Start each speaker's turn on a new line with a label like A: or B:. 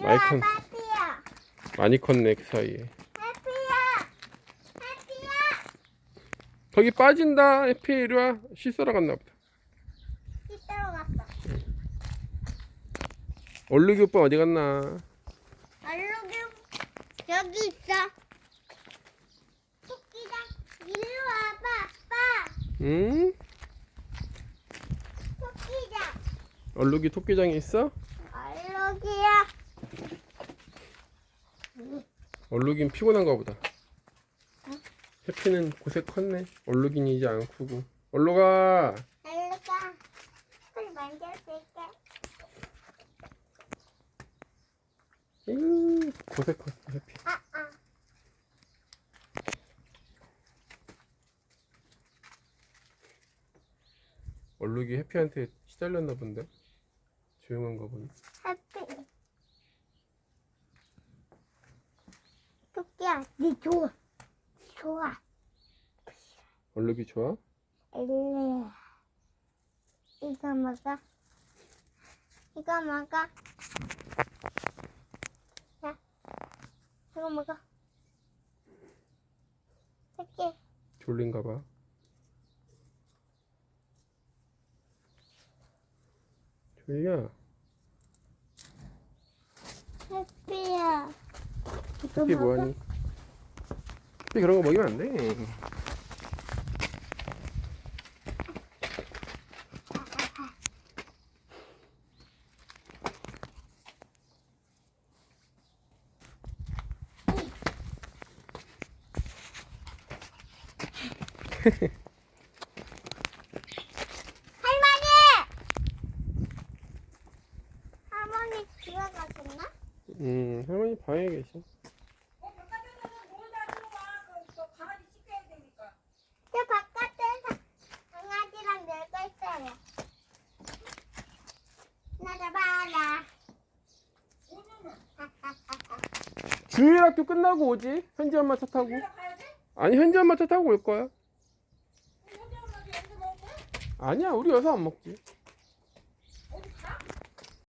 A: 와봐, 해피야.
B: 많이 컸네 그 사이에.
A: 해피야. 해피야.
B: 거기 빠진다. 에피 이리 와. 씻으러 갔나 보다.
A: 씻으러 갔어.
B: 얼룩이 오빠 어디 갔나?
A: 얼룩이 여기 있어. 토끼장 이리 와봐, 아빠.
B: 응?
A: 토끼장.
B: 얼룩이 토끼장에 있어?
A: 얼룩이야.
B: 얼룩이는 피곤한가 보다. 해피는 고생 컸네. 얼룩이는 이제 안 크고. 얼룩아.
A: 얼룩아. 손 만져줄게.
B: 에이, 고생 컸어 해피.
A: 아, 아.
B: 얼룩이 해피한테 시달렸나 본데. 조용한가 보네.
A: 해피. 토끼야, 니 좋아. 좋아.
B: 얼룩이 좋아?
A: 일리. 이거 먹어. 이거 먹어. 자, 이거 먹어. 토끼.
B: 졸린가 봐. 졸려.
A: 해피야.
B: 해피. 뭐하니? 해피 그런 거 먹이면 안 돼.
A: 할머니! 할머니 집에 가셨나?
B: 음, 할머니 방에 계셔.
C: 그, 저
A: 바깥에서 강아지랑 놀고 있어요.
B: 주일 학교 끝나고 오지? 현지 엄마 차 타고? 아니 현지 엄마 차 타고 올
C: 거야?
B: 아니야 우리 여서 안 먹지.